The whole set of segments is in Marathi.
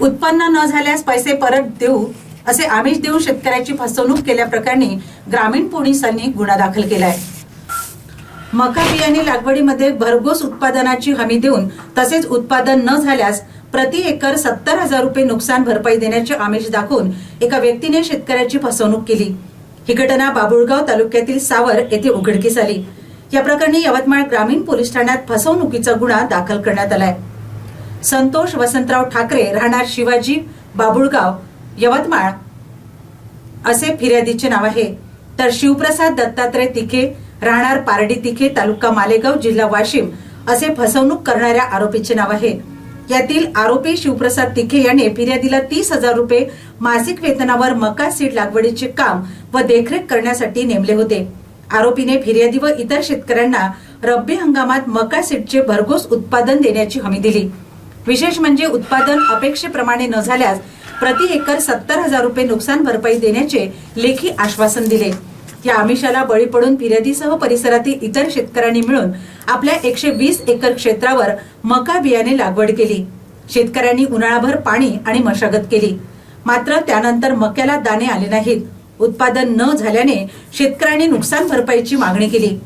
उत्पन्न न झाल्यास पैसे परत देऊ असे आमिष देऊन शेतकऱ्याची फसवणूक केल्याप्रकरणी ग्रामीण पोलिसांनी गुन्हा दाखल केलाय. मका बियाणे लागवडीमध्ये भरघोस उत्पादनाची हमी देऊन तसेच उत्पादन न झाल्यास प्रति एकर सत्तर हजार रुपये नुकसान भरपाई देण्याचे आमिष दाखवून एका व्यक्तीने शेतकऱ्याची फसवणूक केली. ही घटना बाबुळगाव तालुक्यातील सावर येथे उघडकीस आली. या प्रकरणी यवतमाळ ग्रामीण पोलीस ठाण्यात फसवणुकीचा गुन्हा दाखल करण्यात आलाय. संतोष वसंतराव ठाकरे राहणार शिवाजी बाबुळगाव यवतमाळ. असे फिर्यादीचे नाव आहे. तर शिवप्रसाद दत्तात्रय तिखे राहणार पारडी तिखे तालुका मालेगाव जिल्हा वाशिम असे फसवणूक करणाऱ्या आरोपीचे नाव आहे. यातील आरोपी शिवप्रसाद तिखे याने फिर्यादीला तीस हजार रुपये मासिक वेतनावर मका सीड लागवडीचे काम व देखरेख करण्यासाठी नेमले होते. आरोपीने फिर्यादी व इतर शेतकऱ्यांना रब्बी हंगामात मका सीडचे भरघोस उत्पादन देण्याची हमी दिली. विशेष म्हणजे उत्पादन अपेक्षेप्रमाणे न झाल्यास प्रति एकर सत्तर हजार रुपये नुकसान भरपाई देण्याचे लेखी आश्वासन दिले. या आमिषाला बळी पडून फिर्यादीसह परिसरातील इतर शेतकऱ्यांनी मिळून आपल्या एकशे वीस एकर क्षेत्रावर मका बियाणे लागवड केली. शेतकऱ्यांनी उन्हाळाभर पाणी आणि मशागत केली. मात्र त्यानंतर मक्याला दाणे आले नाहीत. उत्पादन न झाल्याने शेतकऱ्यांनी नुकसान भरपाईची मागणी केली.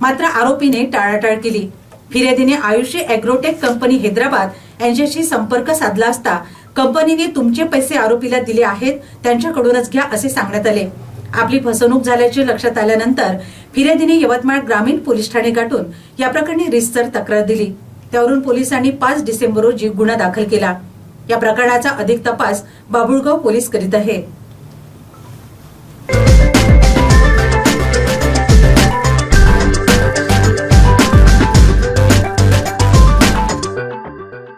मात्र आरोपीने टाळाटाळ केली. फिर्यादीने आयुष्य अॅग्रोटेक कंपनी हैदराबाद यांच्याशी संपर्क साधला असता कंपनीने तुमचे पैसे आरोपीला दिले आहेत त्यांच्याकडूनच घ्या असे सांगण्यात आले. आपली फसवणूक झाल्याचे लक्षात आल्यानंतर फिर्यादीने यवतमाळ ग्रामीण पोलीस ठाणे गाठून या प्रकरणी रिस्तर तक्रार दिली. त्यावरून पोलिसांनी पाच डिसेंबर रोजी गुन्हा दाखल केला. या प्रकरणाचा अधिक तपास बाबुळगाव पोलीस करीत आहे.